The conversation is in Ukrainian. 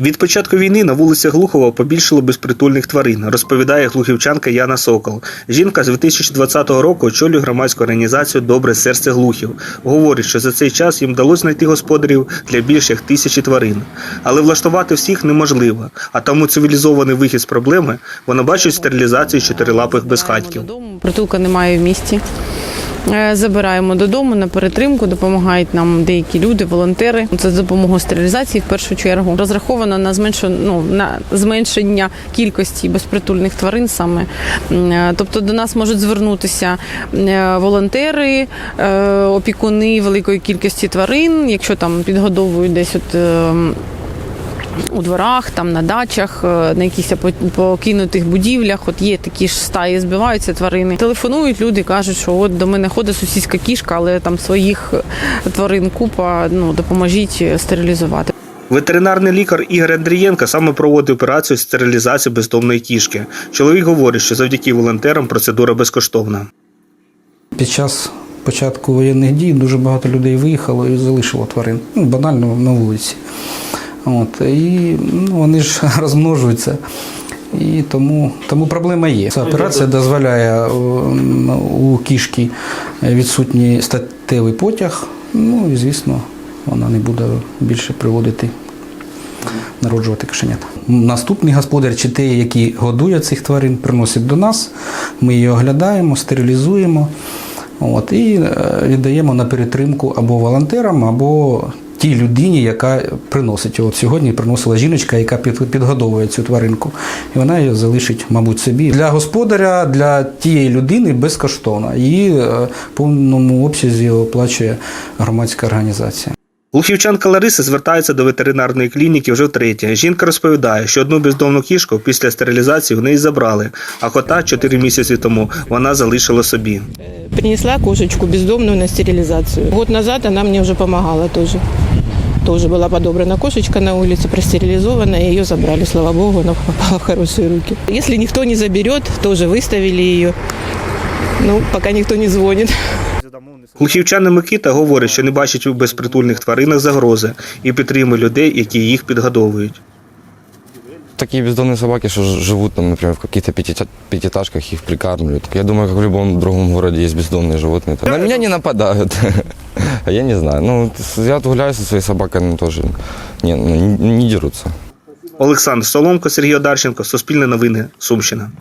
Від початку війни на вулицях Глухова побільшало безпритульних тварин, розповідає глухівчанка Яна Сокол. Жінка з 2020 року очолює громадську організацію Добре серце глухів. Говорить, що за цей час їм вдалося знайти господарів для більш як тисячі тварин. Але влаштувати всіх неможливо, а тому цивілізований вихід з проблеми вона бачить в стерилізації чотирилапих безхатьків. Притулка немає в місті. Е, Забираємо додому на перетримку, допомагають нам деякі люди, волонтери. Це з допомогою стерилізації в першу чергу. Розраховано на зменшення, ну, на зменшення кількості безпритульних тварин саме. Е, Тобто до нас можуть звернутися е, волонтери, опікуни великої кількості тварин, якщо там підгодовують десь от. У дворах, там на дачах, е, на якихось по- покинутих будівлях. От є такі ж стаї, збиваються тварини. Телефонують люди, кажуть, що от до мене ходить сусідська кішка, але там своїх е, тварин купа. Ну допоможіть стерилізувати. Ветеринарний лікар Ігор Андрієнко саме проводить операцію з стерилізації бездомної кішки. Чоловік говорить, що завдяки волонтерам процедура безкоштовна. Під час початку воєнних дій дуже багато людей виїхало і залишило тварин. Ну, банально на вулиці. От, і ну, вони ж розмножуються. І тому, тому проблема є. Ця операція дозволяє у кішки відсутній статевий потяг. Ну і звісно, вона не буде більше приводити народжувати кошенят. Наступний господар чи той, який годує цих тварин, приносить до нас. Ми її оглядаємо, стерилізуємо от, і е, віддаємо на перетримку або волонтерам, або тій людині, яка приносить. От сьогодні приносила жіночка, яка підгодовує цю тваринку. І вона її залишить, мабуть, собі. Для господаря, для тієї людини безкоштовно. Її е, в повному обсязі оплачує громадська організація. Глухівчанка Лариса звертається до ветеринарної клініки вже втретє. Жінка розповідає, що одну бездомну кішку після стерилізації в неї забрали, а кота 4 місяці тому вона залишила собі. Принесла кошечку бездомную на стерилизацию. Год назад она мне уже помогала тоже. Тоже была подобрана кошечка на улице, простерилизована, и ее забрали, слава богу, она попала в хорошие руки. Если никто не заберет, тоже выставили ее. Ну, пока никто не звонит. Глухівчани Микита говорить, що не бачить у безпритульних тваринах загрози і підтримує людей, які їх підгодовують. Такие бездомные собаки, что ж- живут там, например, в каких-то пятиэтаж- пятиэтажках, их прикармливают. Я думаю, как в любом другом городе есть бездомные животные. На меня не нападают. А я не знаю. Ну, с- я вот гуляю со своей собакой, ну, тоже не, ну, не, не дерутся. Олександр Соломко, Сергій Одарченко, Суспільне новини, Сумщина.